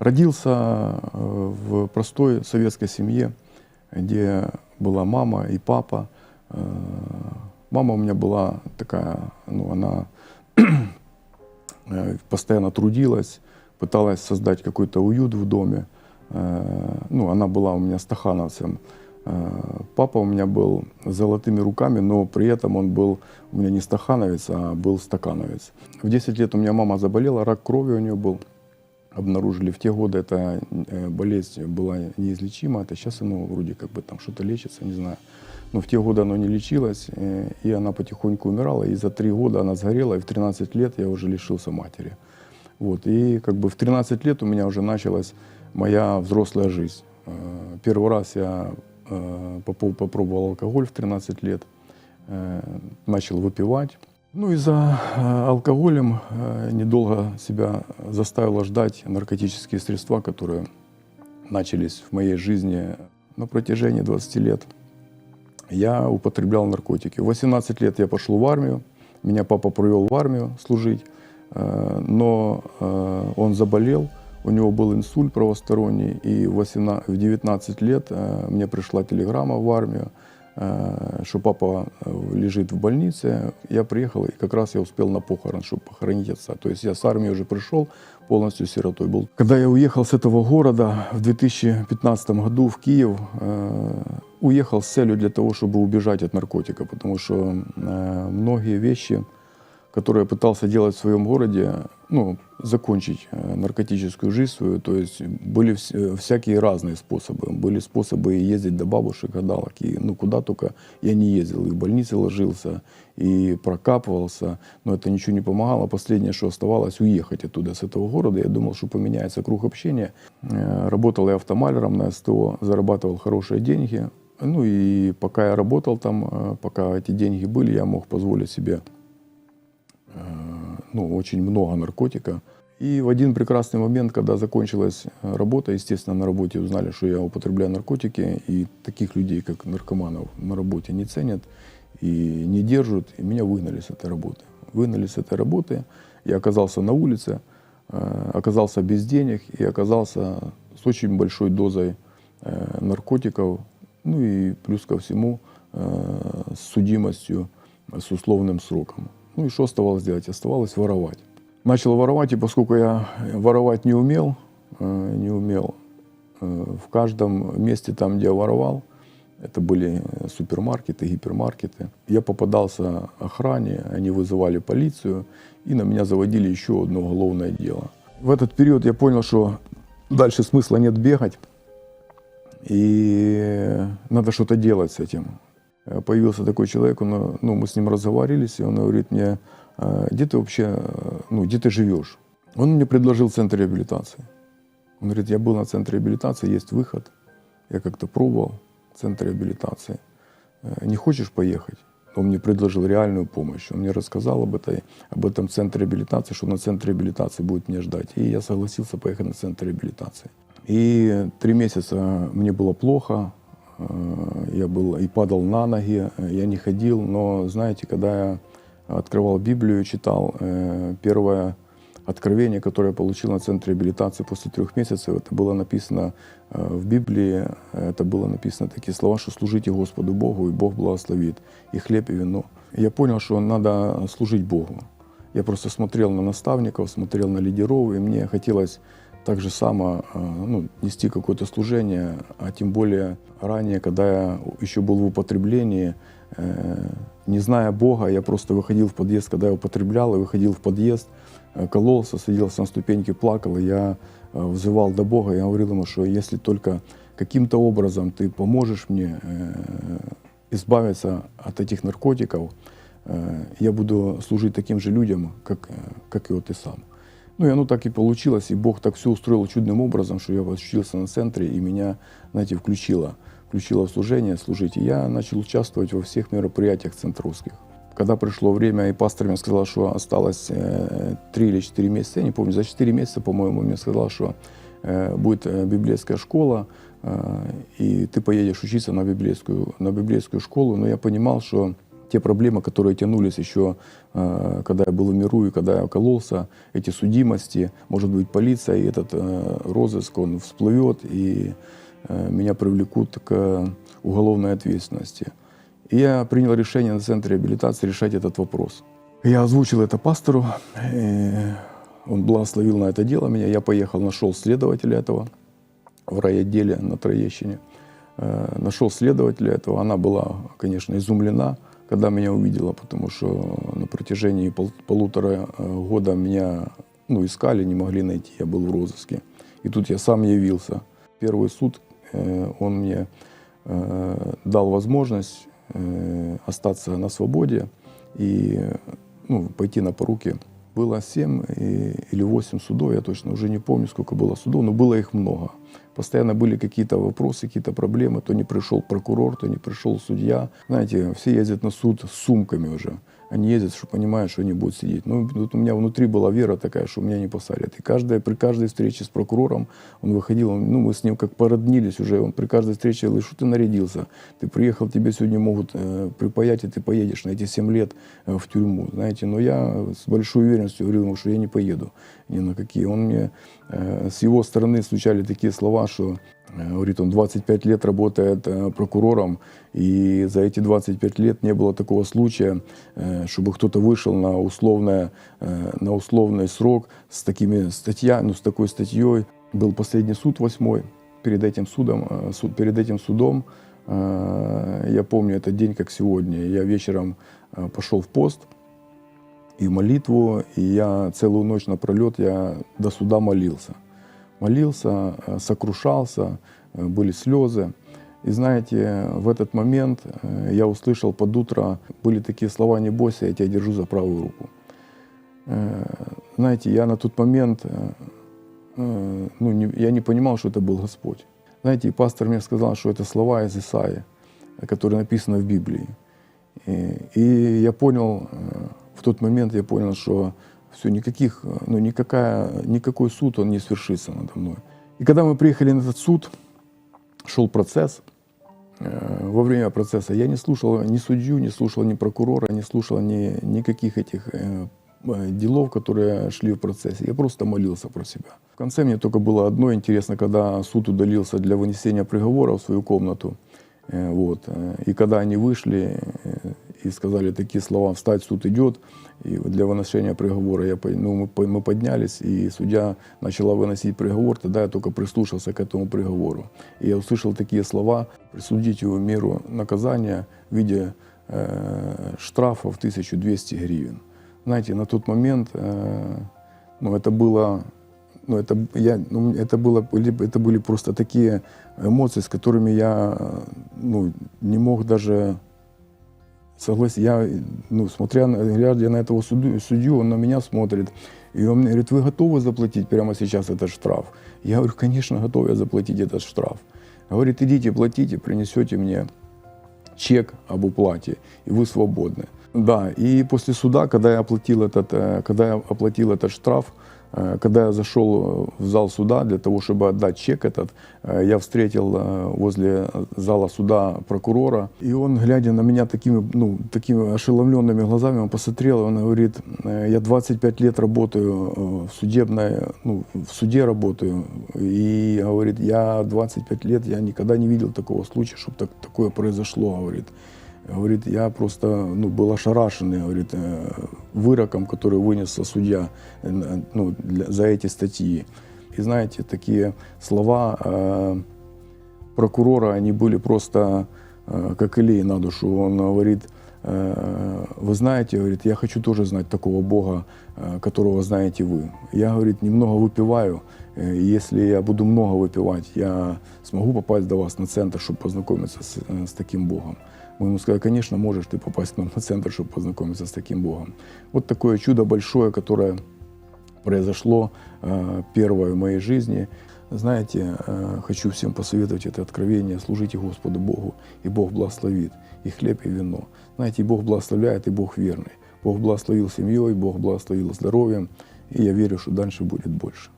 Родился э, в простой советской семье, где была мама и папа. Э, Мама у меня была такая, ну, она э, постоянно трудилась, пыталась создать какой-то уют в доме. Ну, она была у меня стахановцем. Папа у меня был золотыми руками, но при этом он был у меня не стахановец, а был стакановец. В 10 лет у меня мама заболела, рак крови у нее был. Обнаружили в те годы, эта э, болезнь была неизлечима, это сейчас оно вроде как бы там что-то лечится, не знаю. Но в те годы оно не лечилось, э, и она потихоньку умирала, и за три года она сгорела, и в 13 лет я уже лишился матери. Вот, и как бы в 13 лет у меня уже началась моя взрослая жизнь. Э, Первый раз я попробовал алкоголь в 13 лет, начал выпивать. Ну и за э, алкоголем э, недолго себя заставило ждать наркотические средства, которые начались в моей жизни на протяжении 20 лет. Я употреблял наркотики. В 18 лет я пошел в армию. Меня папа привел в армию служить, э, но он заболел, у него был инсульт правосторонний, и в 18 в 19 лет мне пришла телеграмма в армию, что папа э, лежит в больнице. Я приехал, и как раз я успел на похорон, чтобы похоронить отца. То есть я с армии уже пришел, полностью сиротой был. Когда я уехал с этого города в 2015 году в Киев, э, уехал с целью для того, чтобы убежать от наркотика, потому что э, многие вещи, которые я пытался делать в своем городе, ну, закончить э, наркотическую жизнь свою, то есть были э, всякие разные способы. Были способы ездить до бабушек, гадалок, и ну, куда только я не ездил, и в больнице ложился, и прокапывался, но это ничего не помогало. Последнее, что оставалось, уехать оттуда, с этого города. Я думал, что поменяется круг общения. Э, Работал я автомалером на СТО, зарабатывал хорошие деньги. Ну и пока я работал там, пока эти деньги были, я мог позволить себе ну, очень много наркотика. И в один прекрасный момент, когда закончилась э, работа, естественно, на работе узнали, что я употребляю наркотики, и таких людей, как наркоманов, на работе не ценят и не держат, и меня выгнали с этой работы. Выгнали с этой работы, я оказался на улице, э, оказался без денег и оказался с очень большой дозой э, наркотиков, ну и плюс ко всему с судимостью, с условным сроком. Ну и что оставалось делать? Оставалось воровать. Начал воровать, и поскольку я воровать не умел, э, не умел, э, в каждом месте там, где я воровал, это были супермаркеты, гипермаркеты. Я попадался охране, они вызывали полицию, и на меня заводили еще одно уголовное дело. В этот период я понял, что дальше смысла нет бегать, и надо что-то делать с этим. Э, Появился такой человек, он, э, ну, мы с ним разговорились, и он говорит мне, «А где ты вообще, э, ну, где ты живешь? Он мне предложил центр реабилитации. Он говорит, я был на центре реабилитации, есть выход. Я как-то пробовал центр реабилитации. Э, Не хочешь поехать? Он мне предложил реальную помощь. Он мне рассказал об, этой, об этом центре реабилитации, что на центре реабилитации будет меня ждать. И я согласился поехать на центр реабилитации. И три месяца мне было плохо. Я был и падал на ноги, э, я не ходил. Но, знаете, когда я открывал Библию, читал э, первое откровение, которое я получил на центре реабилитации после трех месяцев, это было написано э, в Библии, это было написано такие слова, что служите Господу Богу, и Бог благословит и хлеб, и вино. Я понял, что надо служить Богу. Я просто смотрел на наставников, смотрел на лидеров, и мне хотелось так же само э, ну, нести какое-то служение, а тем более ранее, когда я еще был в употреблении, э, не зная Бога, я просто выходил в подъезд, когда я употреблял, и выходил в подъезд, э, кололся, садился на ступеньки, плакал, и я взывал до Бога, я говорил ему, что если только каким-то образом ты поможешь мне избавиться от этих наркотиков, я буду служить таким же людям, как, как и вот ты сам. Ну и оно так и получилось, и Бог так все устроил чудным образом, что я учился на центре, и меня, знаете, включило, включило в служение, служить. И я начал участвовать во всех мероприятиях центровских. Когда пришло время, и пастор мне сказал, что осталось э, 3 или 4 месяца, я не помню, за 4 месяца, по-моему, мне сказал, что э, будет э, библейская школа, э, и ты поедешь учиться на библейскую, на библейскую школу. Но я понимал, что те проблемы, которые тянулись еще, э, когда я был в миру и когда я кололся, эти судимости, может быть, полиция и этот э, розыск, он всплывет, и э, меня привлекут к уголовной ответственности. И я принял решение на центре реабилитации решать этот вопрос. Я озвучил это пастору, он благословил на это дело меня. Я поехал, нашел следователя этого в райотделе на Троещине. Нашел следователя этого. Она была, конечно, изумлена, когда меня увидела, потому что на протяжении пол- полутора э, года меня ну, искали, не могли найти. Я был в розыске. И тут я сам явился. Первый суд, э, он мне э, дал возможность э, остаться на свободе и ну, пойти на поруки. Было 7 или 8 судов, я точно уже не помню, сколько было судов, но было их много. Постоянно были какие-то вопросы, какие-то проблемы. То не пришел прокурор, то не пришел судья. Знаете, все ездят на суд с сумками уже. Они ездят, что понимают, что они будут сидеть. Ну, вот у меня внутри была вера такая, что меня не посадят. И каждая, при каждой встрече с прокурором он выходил, он, ну, мы с ним как породнились уже. Он при каждой встрече говорил, что ты нарядился. Ты приехал, тебе сегодня могут э, припаять, и ты поедешь на эти 7 лет э, в тюрьму. Знаете, но я с большой уверенностью говорил ему, что я не поеду ни на какие. Он мне, э, с его стороны звучали такие слова, что Говорит, он 25 лет работает э, прокурором, и за эти 25 лет не было такого случая, э, чтобы кто-то вышел на, условное, э, на условный срок с, такими статья, ну, с такой статьей. Был последний суд восьмой, перед этим судом, э, суд, перед этим судом, э, я помню этот день как сегодня, я вечером э, пошел в пост, и в молитву, и я целую ночь напролет я до суда молился молился, э, сокрушался, э, были слезы. И знаете, в этот момент э, я услышал под утро, были такие слова «Не бойся, я тебя держу за правую руку». Знаете, я на тот момент, ну, не, я не понимал, что это был Господь. Знаете, и пастор мне сказал, что это слова из Исаии, которые написаны в Библии. И, и я понял, в тот момент я понял, что все, никаких, ну, никакая, никакой суд, он не свершится надо мной. И когда мы приехали на этот суд, шел процесс, э, во время процесса я не слушал ни судью, не слушал ни прокурора, не слушал ни, никаких этих э, э, делов, которые шли в процессе. Я просто молился про себя. В конце мне только было одно интересно, когда суд удалился для вынесения приговора в свою комнату. Э, Вот. И когда они вышли э, и сказали такие слова «встать, суд идет», и для выношения приговора я, ну, мы, мы поднялись, и судья начала выносить приговор, тогда я только прислушался к этому приговору. И я услышал такие слова «присудить его меру наказания в виде э, штрафа в 1200 гривен». Знаете, на тот момент э, ну, это было ну, это, я, ну, это, было, это были просто такие эмоции, с которыми я ну, не мог даже согласиться. Я, ну, смотря глядя на этого суду- судью, он на меня смотрит, и он мне говорит, вы готовы заплатить прямо сейчас этот штраф? Я говорю, конечно, готов я заплатить этот штраф. Говорит, идите, платите, принесете мне чек об уплате, и вы свободны. Да, и после суда, когда я оплатил этот, э, когда я оплатил этот штраф, когда я зашел в зал суда для того, чтобы отдать чек этот, э, я встретил э, возле зала суда прокурора, и он, глядя на меня такими, ну, такими ошеломленными глазами, он посмотрел, он говорит, «Э, я 25 лет работаю э, в судебной, ну, в суде работаю, и говорит, я 25 лет, я никогда не видел такого случая, чтобы так, такое произошло, говорит. Говорит, я просто ну, был ошарашенный говорит, э, выроком, который вынес судья э, ну, для- за эти статьи. И знаете, такие слова э, прокурора, они были просто э, как илей на душу. Он говорит, э, вы знаете, говорит, я хочу тоже знать такого Бога, э, которого знаете вы. Я, говорит, немного выпиваю, э, если я буду много выпивать, я смогу попасть до вас на центр, чтобы познакомиться с, э, с таким Богом. Мы ему сказали, конечно, можешь ты попасть к нам на центр, чтобы познакомиться с таким Богом. Вот такое чудо большое, которое произошло э, первое в моей жизни. Знаете, э, хочу всем посоветовать это откровение. Служите Господу Богу, и Бог благословит и хлеб, и вино. Знаете, и Бог благословляет, и Бог верный. Бог благословил семьей, Бог благословил здоровьем, и я верю, что дальше будет больше.